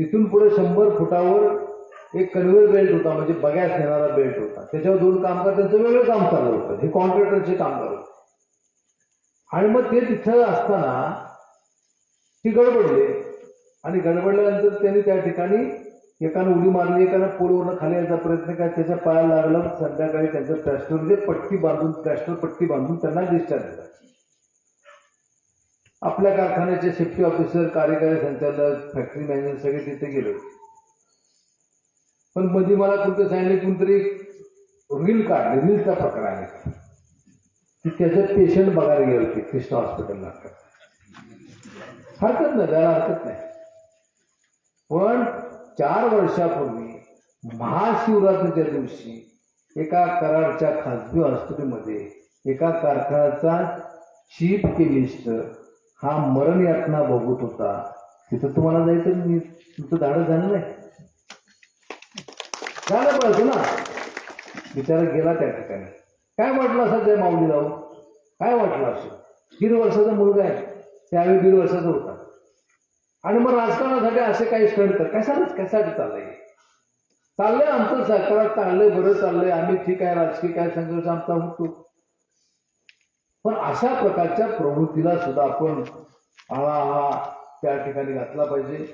तिथून पुढे शंभर फुटावर एक कन्व्हेअर बेल्ट होता म्हणजे बगॅस नेणारा बेल्ट होता. त्याच्यावर दोन कामगार त्यांचं वेगळं काम चालू होतं. हे कॉन्ट्रॅक्टरचे कामगार होते. आणि मग ते तिथं असताना ती गडबडले. आणि गडबडल्यानंतर त्यांनी त्या ठिकाणी एकानं उडी मारली एकानं पोलवरनं खाली यायचा प्रयत्न काय त्याच्या पायाला लागला संध्याकाळी त्यांचं प्लॅस्टर म्हणजे पट्टी बांधून प्लॅस्टर पट्टी बांधून त्यांना डिस्चार्ज दिला. आपल्या कारखान्याचे सेफ्टी ऑफिसर कार्यकारी संचालक फॅक्टरी मॅनेजर सगळे तिथे गेले पण मध्ये मला कुठं सांगितलं कोणतरी रील काढले रीलचा प्रकार आहे. की त्याचं पेशंट बघायला गेले होते कृष्णा हॉस्पिटलला हरकत नाही त्याला हरकत नाही. पण चार वर्षापूर्वी महाशिवरात्रीच्या दिवशी एका कराडच्या खाजगी हॉस्पिटलमध्ये एका कारखान्याचा चीफ केमिस्टर हा मरण यातना भोगत होता. तिथं तुम्हाला जायचं मी तुमचं धाडस झालं नाही. झालं पाहिजे ना. बिचारा गेला त्या ठिकाणी. काय वाटलं असं त्या माऊली जाऊ हो? काय वाटलं असं दीड वर्षाचा मुलगा आहे. त्यावेळी दीड वर्षाचा होता. आणि मग राजकारणासाठी असे काही स्टंट कर कशाला कशासाठी चाललंय? चाललंय आमचं सरकार चाललंय बरं चाललंय. आम्ही ठीक आहे राजकीय काय संघर्ष आमचा होतो. पण अशा प्रकारच्या प्रवृत्तीला सुद्धा आपण आळा हा त्या ठिकाणी घातला पाहिजे.